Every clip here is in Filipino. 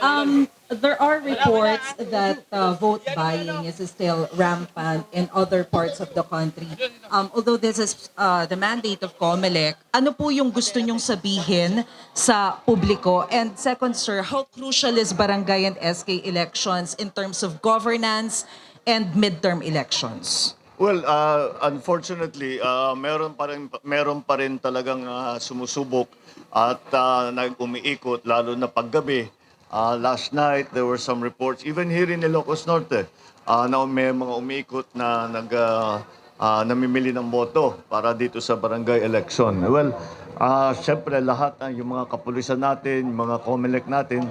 Um, there are reports that uh, vote buying is still rampant in other parts of the country. Um, although this is uh, the mandate of COMELEC, ano po yung gusto nyong sabihin sa publiko? And second, sir, how crucial is barangay and SK elections in terms of governance and midterm elections? Well, uh, unfortunately, uh, meron pa rin meron pa rin talagang uh, sumusubok at uh, nag-umiikot lalo na paggabi. Uh, last night there were some reports even here in Ilocos Norte uh, na may mga umiikot na nag uh, uh, namimili ng boto para dito sa barangay election. Well, uh, syempre lahat uh, yung mga kapulisan natin, yung mga COMELEC natin,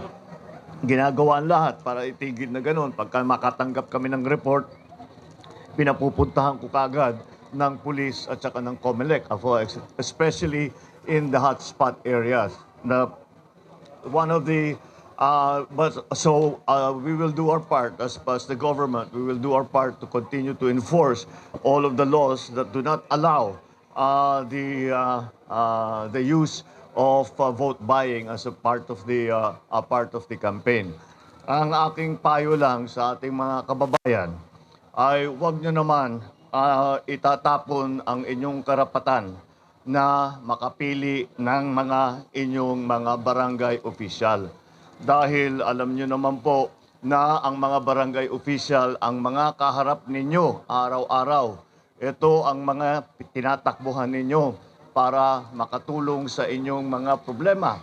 ginagawa ang lahat para itigil na ganun. Pagka makatanggap kami ng report, pinapupuntahan ko kagad ng police at saka ng COMELEC, especially in the hotspot areas. Na one of the uh, but so uh, we will do our part as, as the government. We will do our part to continue to enforce all of the laws that do not allow uh, the uh, uh, the use of uh, vote buying as a part of the uh, a part of the campaign. Ang aking payo lang sa ating mga kababayan ay huwag nyo naman ah, itatapon ang inyong karapatan na makapili ng mga inyong mga barangay official. Dahil alam nyo naman po na ang mga barangay official, ang mga kaharap ninyo araw-araw, ito ang mga tinatakbuhan ninyo para makatulong sa inyong mga problema.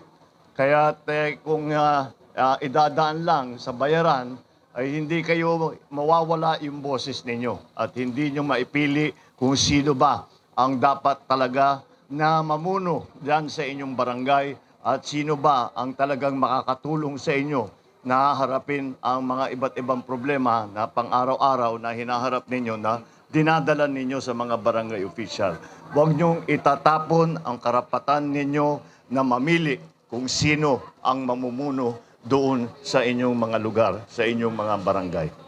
Kaya te, kung ah, ah, idadaan lang sa bayaran, ay hindi kayo mawawala yung boses ninyo at hindi nyo maipili kung sino ba ang dapat talaga na mamuno dyan sa inyong barangay at sino ba ang talagang makakatulong sa inyo na harapin ang mga iba't ibang problema na pang-araw-araw na hinaharap ninyo na dinadala ninyo sa mga barangay official. Huwag niyong itatapon ang karapatan ninyo na mamili kung sino ang mamumuno doon sa inyong mga lugar, sa inyong mga barangay.